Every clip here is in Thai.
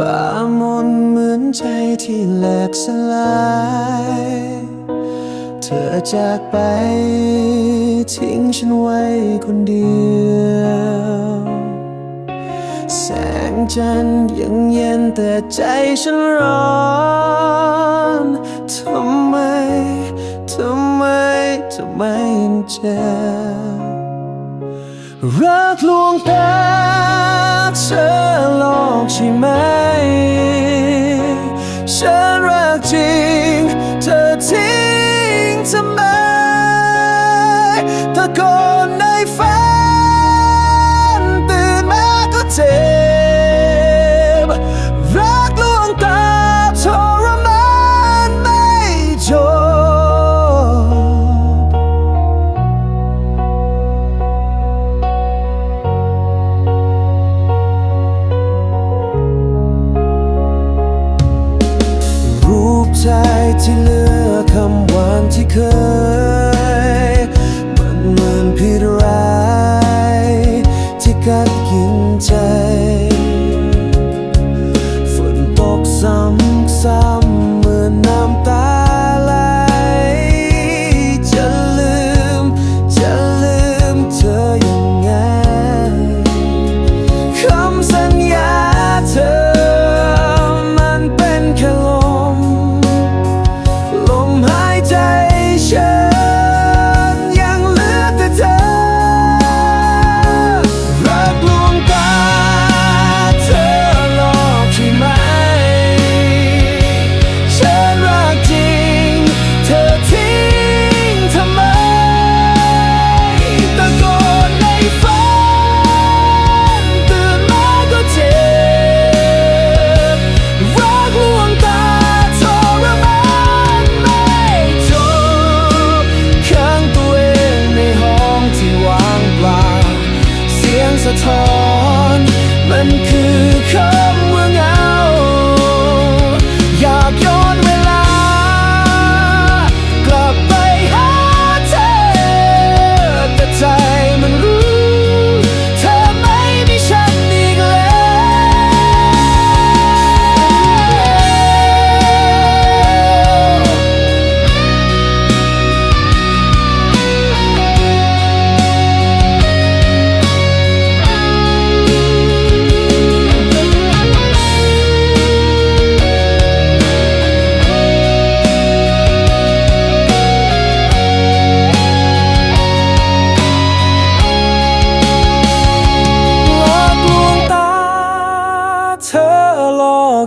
ฝ่ามนเหมือนใจที่แหลกสลาย เธอจากไปทิ้งฉันไว้คนเดียว แสงจันทร์ยังเย็นแต่ใจฉันร้อนทำไม ทำไม ทำไมยังเจ็บรักลวงตา เธอหลอกใช่ไหม ฉันรักจริง เธอทิ้งทำไมเธอคนในฝันตื่นมาก็เจ็บ ที่เหลือคำหวานที่เคย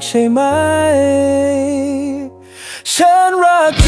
ใช่ไหม ฉันรักจ